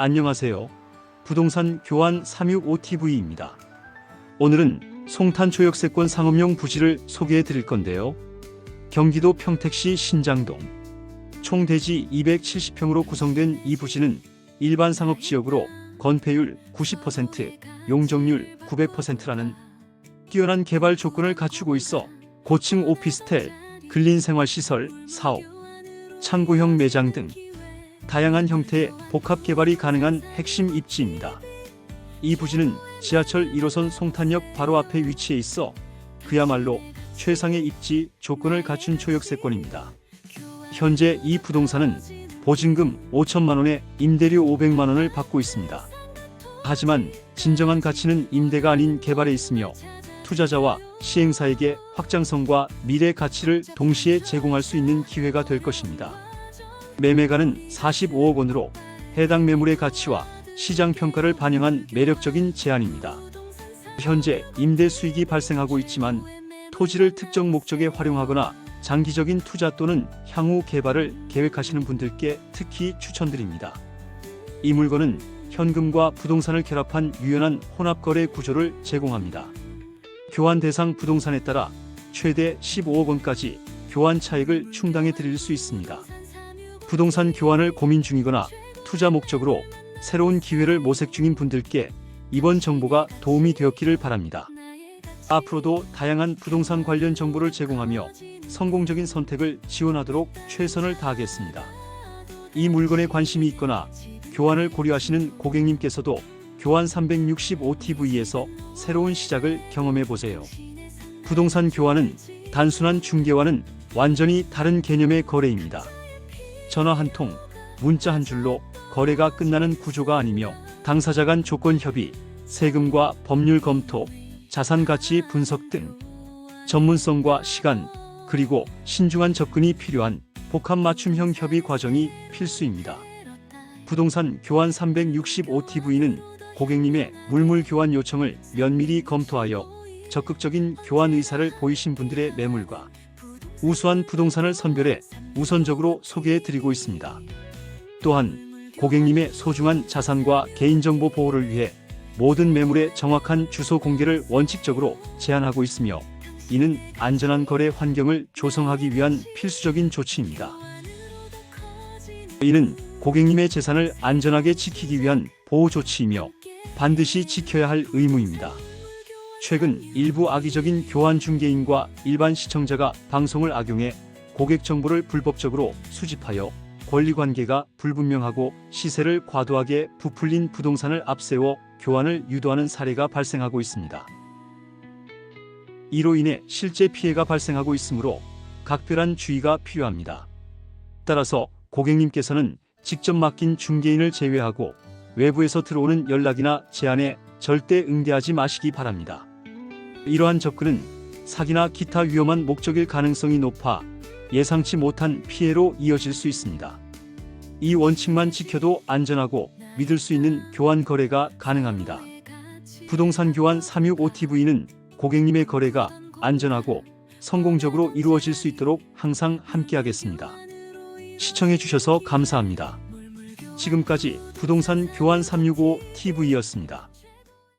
안녕하세요. 부동산 교환 365TV입니다. 오늘은 송탄 초역세권 상업용 부지를 소개해 드릴 건데요. 경기도 평택시 신장동. 총 대지 270평으로 구성된 이 부지는 일반 상업 지역으로 건폐율 90%, 용적률 900%라는 뛰어난 개발 조건을 갖추고 있어 고층 오피스텔, 근린 생활시설, 사업, 창고형 매장 등 다양한 형태의 복합 개발이 가능한 핵심 입지입니다. 이 부지는 지하철 1호선 송탄역 바로 앞에 위치해 있어 그야말로 최상의 입지 조건을 갖춘 초역세권입니다. 현재 이 부동산은 보증금 5천만 원에 임대료 500만 원을 받고 있습니다. 하지만 진정한 가치는 임대가 아닌 개발에 있으며 투자자와 시행사에게 확장성과 미래 가치를 동시에 제공할 수 있는 기회가 될 것입니다. 매매가는 45억 원으로 해당 매물의 가치와 시장 평가를 반영한 매력적인 제안입니다. 현재 임대 수익이 발생하고 있지만 토지를 특정 목적에 활용하거나 장기적인 투자 또는 향후 개발을 계획하시는 분들께 특히 추천드립니다. 이 물건은 현금과 부동산을 결합한 유연한 혼합거래 구조를 제공합니다. 교환 대상 부동산에 따라 최대 15억 원까지 교환 차익을 충당해 드릴 수 있습니다. 부동산 교환을 고민 중이거나 투자 목적으로 새로운 기회를 모색 중인 분들께 이번 정보가 도움이 되었기를 바랍니다. 앞으로도 다양한 부동산 관련 정보를 제공하며 성공적인 선택을 지원하도록 최선을 다하겠습니다. 이 물건에 관심이 있거나 교환을 고려하시는 고객님께서도 교환 365TV에서 새로운 시작을 경험해 보세요. 부동산 교환은 단순한 중개와는 완전히 다른 개념의 거래입니다. 전화 한 통, 문자 한 줄로 거래가 끝나는 구조가 아니며 당사자 간 조건 협의, 세금과 법률 검토, 자산 가치 분석 등 전문성과 시간, 그리고 신중한 접근이 필요한 복합 맞춤형 협의 과정이 필수입니다. 부동산 교환 365TV는 고객님의 물물 교환 요청을 면밀히 검토하여 적극적인 교환 의사를 보이신 분들의 매물과 우수한 부동산을 선별해 우선적으로 소개해 드리고 있습니다. 또한 고객님의 소중한 자산과 개인정보 보호를 위해 모든 매물의 정확한 주소 공개를 원칙적으로 제한하고 있으며 이는 안전한 거래 환경을 조성하기 위한 필수적인 조치입니다. 이는 고객님의 재산을 안전하게 지키기 위한 보호 조치이며 반드시 지켜야 할 의무입니다. 최근 일부 악의적인 교환 중개인과 일반 시청자가 방송을 악용해 고객 정보를 불법적으로 수집하여 권리 관계가 불분명하고 시세를 과도하게 부풀린 부동산을 앞세워 교환을 유도하는 사례가 발생하고 있습니다. 이로 인해 실제 피해가 발생하고 있으므로 각별한 주의가 필요합니다. 따라서 고객님께서는 직접 맡긴 중개인을 제외하고 외부에서 들어오는 연락이나 제안에 절대 응대하지 마시기 바랍니다. 이러한 접근은 사기나 기타 위험한 목적일 가능성이 높아 예상치 못한 피해로 이어질 수 있습니다. 이 원칙만 지켜도 안전하고 믿을 수 있는 교환 거래가 가능합니다. 부동산 교환 365TV는 고객님의 거래가 안전하고 성공적으로 이루어질 수 있도록 항상 함께하겠습니다. 시청해주셔서 감사합니다. 지금까지 부동산 교환 365TV였습니다.